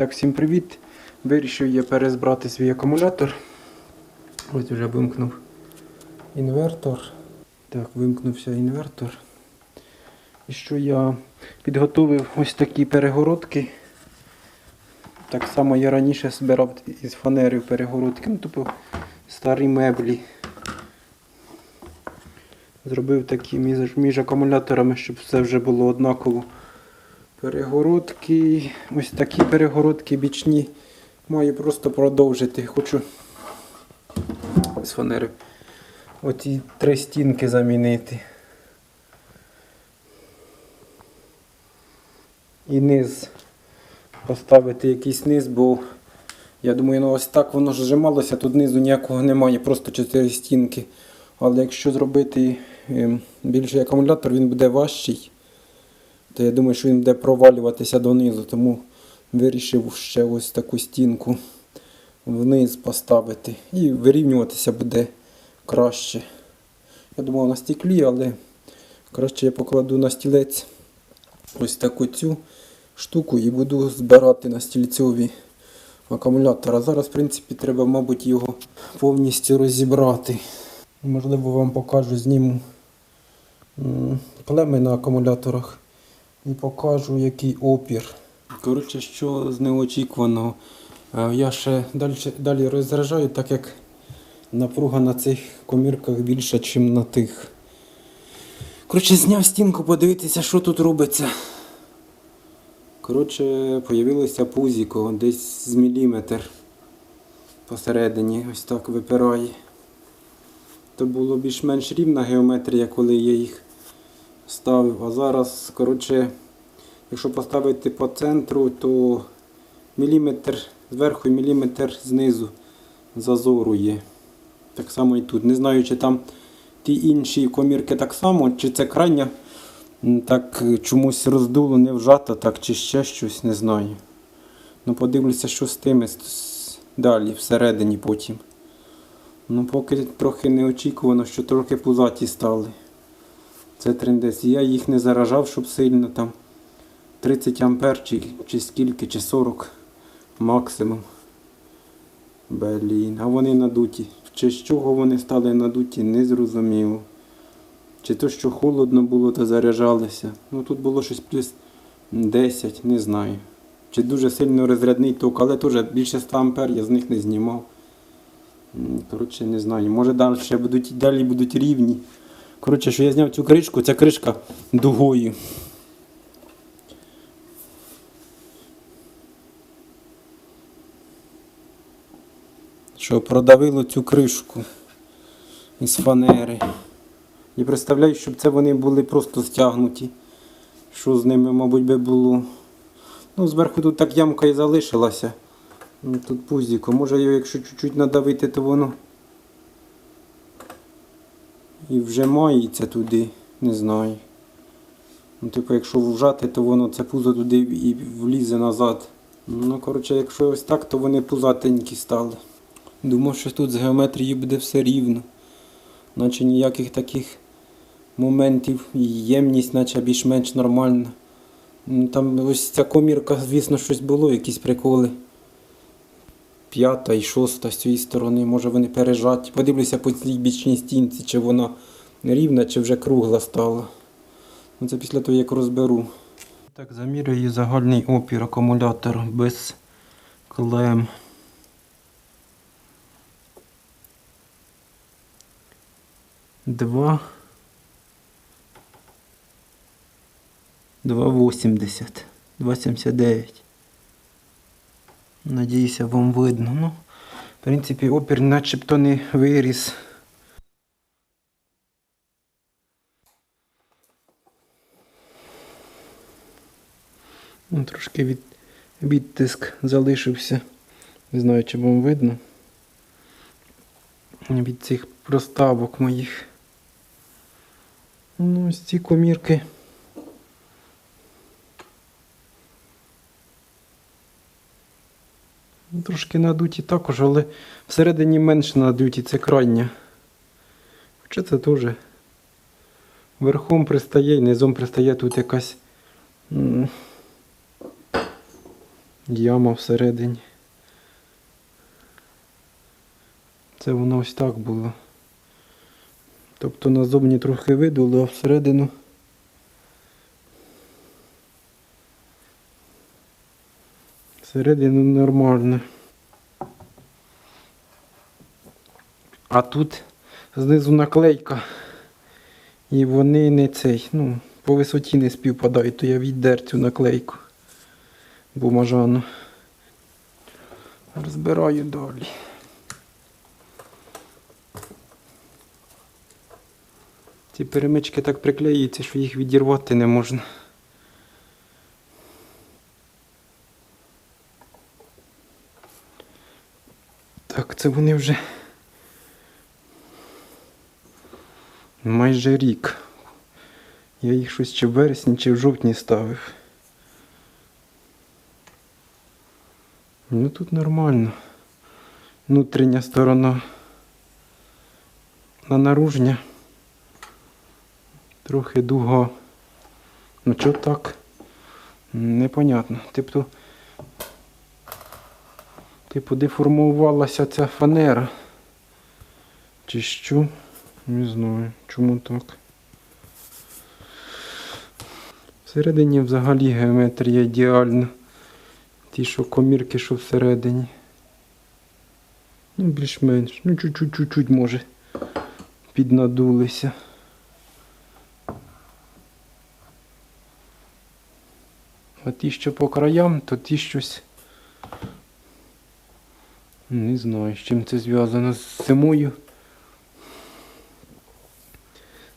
Так, всім привіт. Вирішив я перезбрати свій акумулятор. Ось вже вимкнув інвертор. Так, вимкнувся інвертор. І що я підготовив ось такі перегородки. Так само я раніше збирав із фанери перегородки, ну тобто старі меблі. Зробив такі між, між акумуляторами, щоб все вже було однаково. Перегородки, ось такі перегородки бічні. Маю просто продовжити. Хочу з фанери. Оці три стінки замінити. І низ поставити якийсь низ, бо я думаю, ну ось так воно ж зжималося, тут низу ніякого немає, просто чотири стінки. Але якщо зробити ем, більший акумулятор, він буде важчий то я думаю, що він буде провалюватися донизу, тому вирішив ще ось таку стінку вниз поставити. І вирівнюватися буде краще. Я думав на стеклі, але краще я покладу на стілець ось таку цю штуку і буду збирати на стільцьові акумулятор. Зараз, в принципі, треба, мабуть, його повністю розібрати. Можливо, вам покажу, зніму м, клеми на акумуляторах і покажу, який опір. Коротше, що з неочікуваного. Е, Я ще далі, далі розряджаю, так як напруга на цих комірках більша, ніж на тих. Коротше, зняв стінку, подивитися, що тут робиться. Коротше, появилося пузіко десь з міліметр посередині, ось так випирає. То було більш-менш рівна геометрія, коли я їх ставив. А зараз, коротше, якщо поставити по центру, то міліметр зверху і міліметр знизу зазору є. Так само і тут. Не знаю, чи там ті інші комірки так само, чи це крайня так е, чомусь роздуло, не вжато, так, чи ще щось, не знаю. Ну, подивлюся, що з тими далі, всередині потім. Ну, поки трохи неочікувано, що трохи пузаті стали. Це трендець. Я їх не заражав, щоб сильно там 30 ампер чи, чи скільки, чи 40 максимум. Блін, а вони надуті. Чи з чого вони стали надуті, не зрозуміло. Чи то, що холодно було, то заряджалися. Ну тут було щось плюс 10, не знаю. Чи дуже сильно розрядний ток, але теж більше 100 ампер я з них не знімав. Коротше, не знаю. Може далі будуть, далі будуть рівні. Коротше, що я зняв цю кришку, ця кришка дугою. Що продавило цю кришку із фанери. І представляю, щоб це вони були просто стягнуті. Що з ними, мабуть, би було. Ну, зверху тут так ямка і залишилася. Ну, Тут пузіко. Може його, якщо чуть-чуть надавити, то воно і вжимається туди, не знаю. Ну, типу, якщо вжати, то воно це пузо туди і влізе назад. Ну, коротше, якщо ось так, то вони пузатенькі стали. Думав, що тут з геометрії буде все рівно. Наче ніяких таких моментів, ємність, наче більш-менш нормальна. Ну, Там ось ця комірка, звісно, щось було, якісь приколи п'ята і шоста з цієї сторони, може вони пережать. Подивлюся по цій бічній стінці, чи вона рівна, чи вже кругла стала. Ну, Це після того, як розберу. Так, замірюю загальний опір акумулятора без клем. Два. 2,80, 2,79. Надіюся, вам видно. Ну, в принципі, опір начебто не виріс. Ну, трошки від, відтиск залишився. Не знаю, чи вам видно. Від цих проставок моїх. Ну, ось ці комірки. Трошки надуті також, але всередині менше надуті, це крайня. Хоча це теж верхом пристає і низом пристає тут якась яма всередині. Це воно ось так було. Тобто назовні трохи видуло, а всередину. Всередину нормально. А тут знизу наклейка. І вони не цей, ну, по висоті не співпадають, то я віддер цю наклейку бумажану. Розбираю далі. Ці перемички так приклеюються, що їх відірвати не можна. Так, це вони вже майже рік. Я їх щось чи в вересні, чи в жовтні ставив. Ну тут нормально. Внутрішня сторона на наружня. Трохи дуга. Ну чого так? Непонятно. Тобто, типу, деформувалася ця фанера. Чи що? Не знаю, чому так. Всередині взагалі геометрія ідеальна. Ті, що комірки, що всередині. Ну, більш-менш. Ну, чуть-чуть, чуть-чуть, може, піднадулися. А ті, що по краям, то ті щось. Не знаю, з чим це зв'язано з зимою.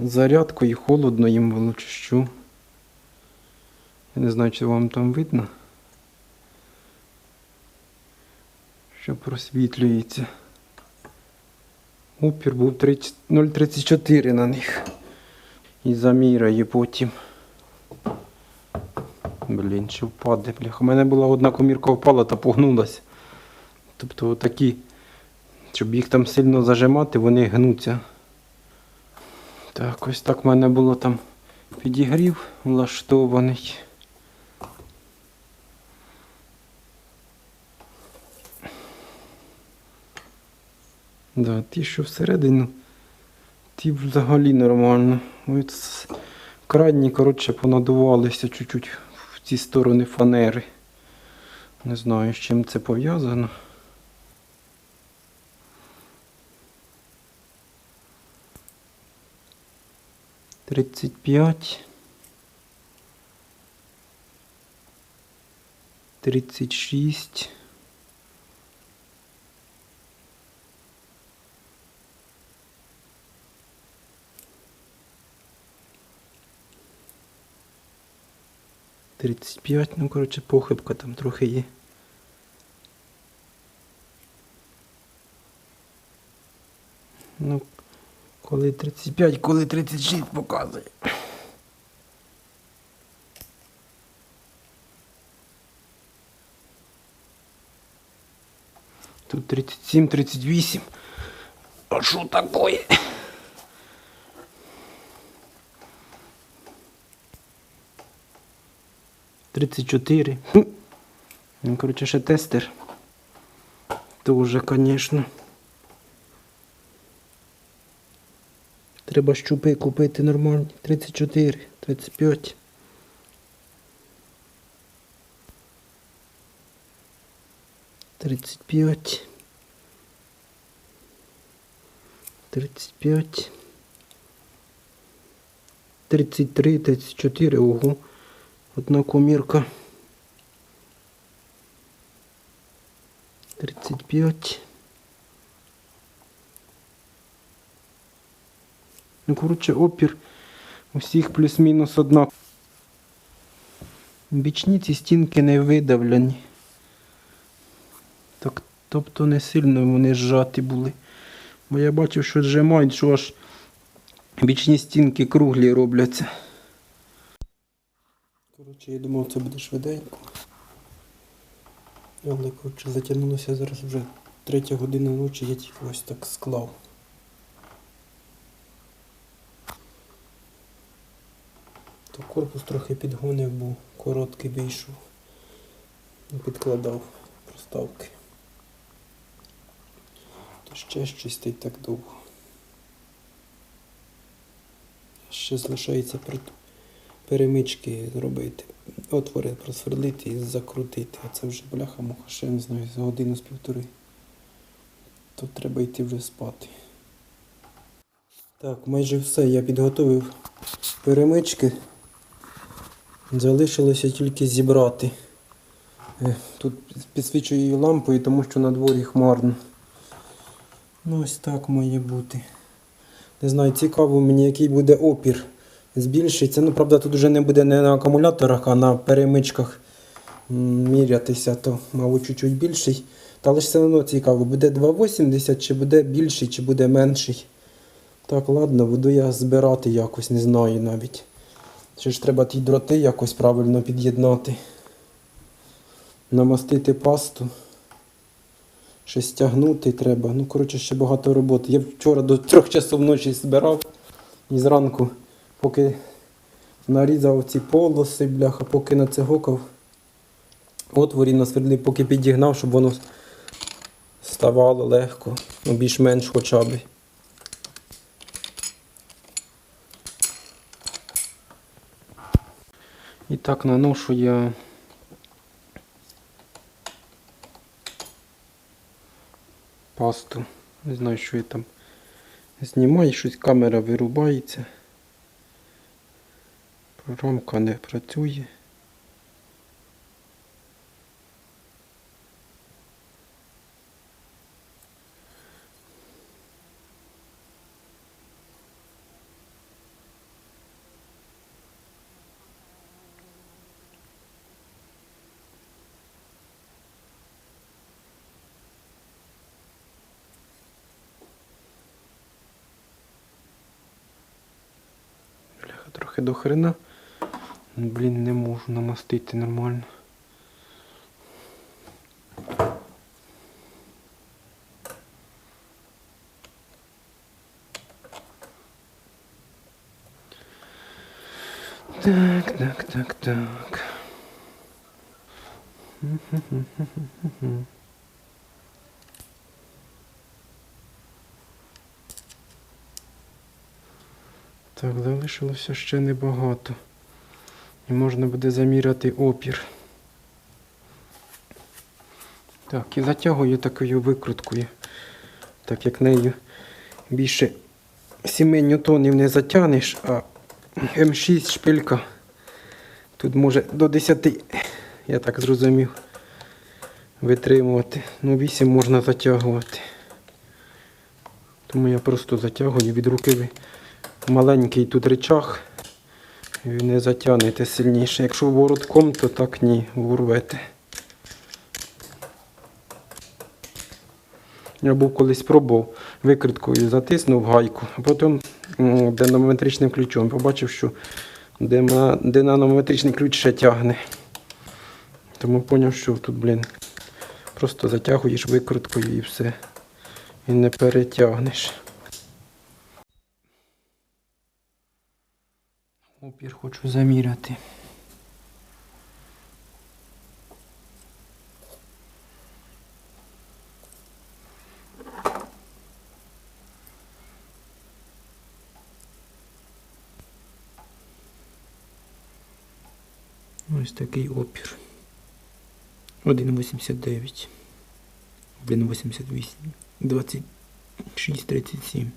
З Зарядкою холодно їм було чи що. Я не знаю, чи вам там видно. Що просвітлюється. Опір був 0,34 на них. І заміряю потім. Блін, що впаде, бляха. У мене була одна комірка впала та погнулася. Тобто отакі, щоб їх там сильно зажимати, вони гнуться. Так, ось так в мене було там підігрів влаштований. Да, ті, що всередину, ті взагалі нормально. Ось крайні, коротше, понадувалися чуть-чуть в ці сторони фанери. Не знаю, з чим це пов'язано. Тридцять п'ять. Тридцять шість. Тридцять п'ять, ну коротше, похибка там трохи є. Ну, коли 35, коли 36 показує. Тут 37, 38. А що такое? Тридцять чотири. Ну, коротше, ще тестер. То вже, звісно. Треба щупи купити нормальні. 34, 35. Тридцять п'ять. Тридцять п'ять. Тридцять три, тридцять чотири. Ого. Одна комірка. Тридцять п'ять. Ну, коротше, опір усіх плюс-мінус однак. Бічні ці стінки не видавлені. Так, тобто не сильно вони зжаті були. Бо я бачив, що зжимають, що аж бічні стінки круглі робляться. Коротше, я думав, це буде швиденько. Але коротше затягнулося зараз вже третя година ночі, я тільки ось так склав. Корпус трохи підгонив, бо короткий вийшов. підкладав проставки. То ще й так довго. Ще залишається перемички зробити. Отвори просверлити і закрутити. А це вже бляха-муха, ще не знаю, за годину з півтори. Тут треба йти вже спати. Так, майже все. Я підготовив перемички. Залишилося тільки зібрати. Е, Тут підсвічую її лампою, тому що на дворі хмарно. Ну ось так має бути. Не знаю, цікаво мені, який буде опір. Збільшиться. Ну, правда, тут вже не буде не на акумуляторах, а на перемичках мірятися, то, мабуть, чуть-чуть більший. Та лише все одно цікаво, буде 2,80 чи буде більший, чи буде менший. Так, ладно, буду я збирати якось, не знаю навіть. Ще ж треба ті дроти якось правильно під'єднати. Намастити пасту. Ще стягнути треба. Ну, коротше, ще багато роботи. Я вчора до трьох часов ночі збирав і зранку, поки нарізав ці полоси, бляха, поки нацегокав. Отворі насвердлив, поки підігнав, щоб воно ставало легко, ну, більш-менш хоча б. І так наношу я пасту. Не знаю, що я там знімаю, щось камера вирубається. Програмка не працює. Бляха, трохи до хрена. Ну, Блін, не можу намастити нормально. Так, так, так, так. Так, залишилося ще небагато. І можна буде заміряти опір. Так, і затягую такою викруткою. Так як нею більше 7 ньютонів не затягнеш, а М6 шпилька тут може до 10, я так зрозумів, витримувати. Ну 8 можна затягувати. Тому я просто затягую від руки. Маленький тут речах. Ви не затягнете сильніше. Якщо воротком, то так ні, урвете. Я був колись пробував викриткою, затиснув гайку, а потім м, динамотричним ключом побачив, що динамотричний ключ ще тягне. Тому зрозумів, що тут, блін, просто затягуєш викруткою і все. І не перетягнеш. Опір хочу заміряти. Ось такий опір. 1,89. 1,88. 26, 37.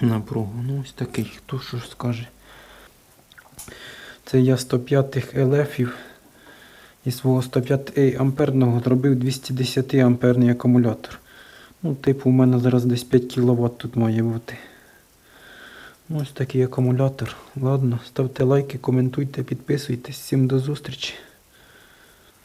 Напругу. Ну ось такий, хто що ж скаже. Це я 105 ЛФів і свого 105 амперного зробив 210 амперний акумулятор. Ну, типу, у мене зараз десь 5 кВт тут має бути. Ну, ось такий акумулятор. Ладно, ставте лайки, коментуйте, підписуйтесь. Всім до зустрічі.